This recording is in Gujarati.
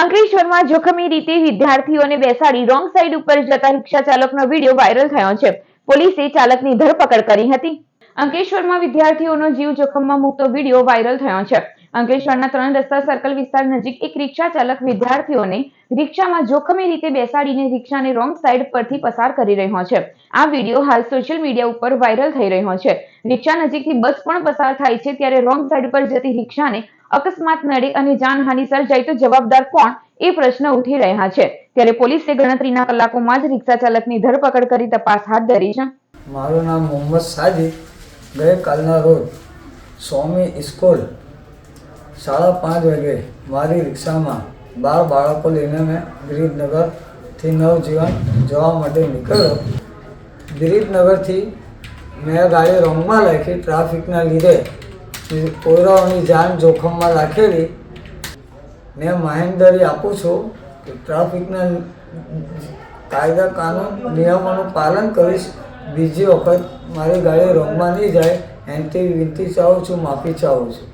અંકલેશ્વરમાં જોખમી રીતે વિદ્યાર્થીઓને બેસાડી રોંગ સાઈડ ઉપર જતા રિક્ષા ચાલકનો વીડિયો વાયરલ થયો છે. પોલીસે ચાલકની ધરપકડ કરી હતી. અંકલેશ્વરમાં વિદ્યાર્થીઓનો જીવ જોખમમાં મૂકતો વીડિયો વાયરલ થયો છે. અંકલેશ્વરના ત્રણ રસ્તા સર્કલ વિસ્તાર નજીક એક રિક્ષા ચાલક વિદ્યાર્થીઓને રિક્ષામાં જોખમી રીતે બેસાડીને રિક્ષાને રોંગ સાઈડ પરથી પસાર કરી રહ્યો છે. આ વીડિયો હાલ સોશિયલ મીડિયા ઉપર વાયરલ થઈ રહ્યો છે. રિક્ષા નજીકથી બસ પણ પસાર થાય છે, ત્યારે રોંગ સાઈડ પર જતી રિક્ષાને અકસ્માત નડે અને જાનહાનિ સર્જાય તો જવાબદાર કોણ? એ પ્રશ્ન ઉઠી રહ્યા છે. ત્યારે પોલીસે ગણતરીના કલાકોમાં જ રિક્ષા ચાલકની ધરપકડ કરી તપાસ હાથ ધરી છે. મારું નામ મોહમ્મદ સાજિદ ગઈકાલના રોજ સ્વામી ઇસ્કોલ સાડા પાંચ વાગે મારી રિક્ષામાં બાર બાળકો લઈને મેં ગિરીશનગરથી નવજીવન જવા માટે નીકળ્યો. ગિરીશનગરથી મેં ગાડી રોંગમાં લખી ટ્રાફિકના લીધે કોયરાઓની જાન જોખમમાં રાખેલી. મેં માહિંદરી આપું છું કે ટ્રાફિકના કાયદા કાનૂન નિયમોનું પાલન કરીશ. બીજી વખત મારી ગાડી રોંગમાં નહીં જાય. એનથી વિનંતી ચાહું છું, માફી ચાહું છું.